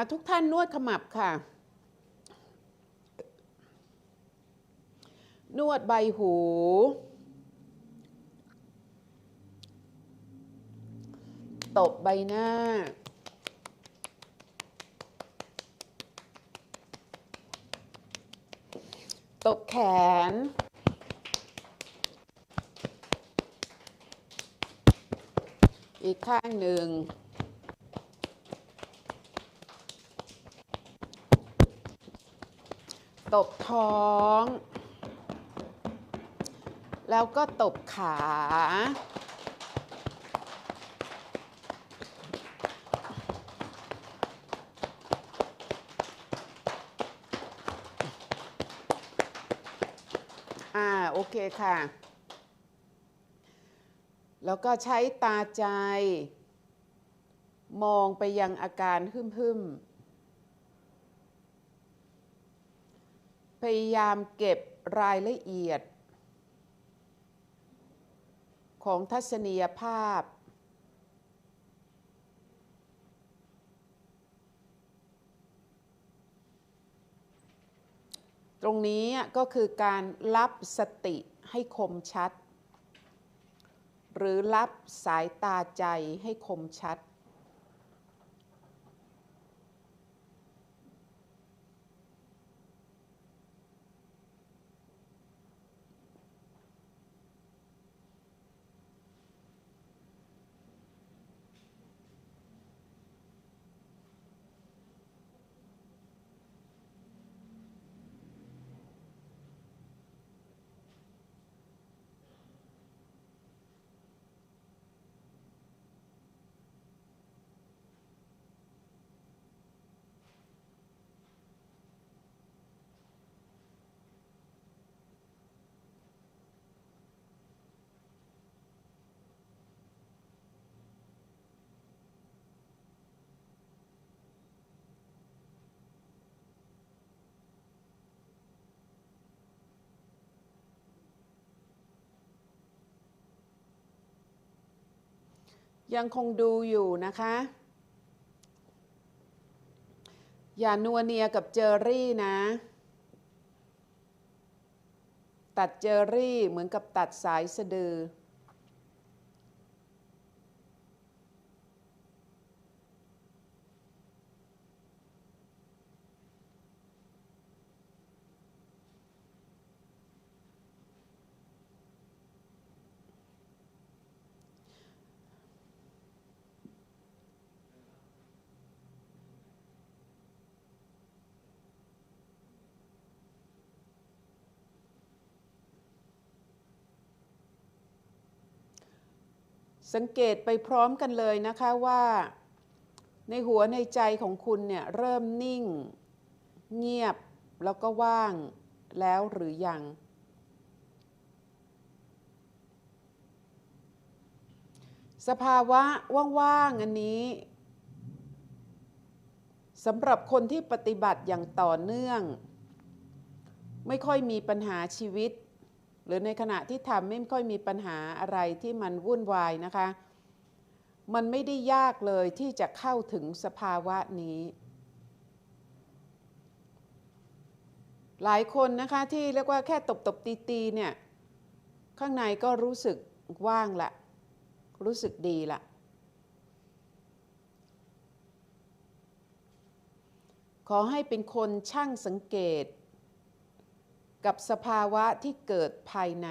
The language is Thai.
อะทุกท่านนวดขมับค่ะ นวดใบหู ตบใบหน้า ตบแขน อีกข้างหนึ่ง ตบท้อง แล้วก็ตบขา อ่า โอเคค่ะ แล้วก็ใช้ตาใจ มองไปยังอาการหึ่มๆ พยายามเก็บรายละเอียด ของทัศนียภาพ ตรงนี้ก็คือการรับสติให้คมชัด หรือรับสายตาใจให้คมชัด ยังคงดูอยู่นะคะ อย่านัวเนียกับเจอรี่นะ ตัดเจอรี่เหมือนกับตัดสายสะดือ สังเกตไปพร้อมกันเลยนะคะว่า ในหัวในใจของคุณเนี่ยเริ่มนิ่ง เงียบแล้วก็ว่างแล้วหรือยัง สภาวะว่างๆอันนี้สำหรับคนที่ปฏิบัติอย่างต่อเนื่อง ไม่ค่อยมีปัญหาชีวิต หรือในขณะที่ทำไม่ค่อยมีปัญหาอะไรที่มันวุ่นวายนะคะ มันไม่ได้ยากเลยที่จะเข้าถึงสภาวะนี้ หลายคนนะคะที่เรียกว่าแค่ตบตบตีตีเนี่ยข้างในก็รู้สึกว่างละรู้สึกดีละขอให้เป็นคนช่างสังเกต กับสภาวะที่เกิดภายใน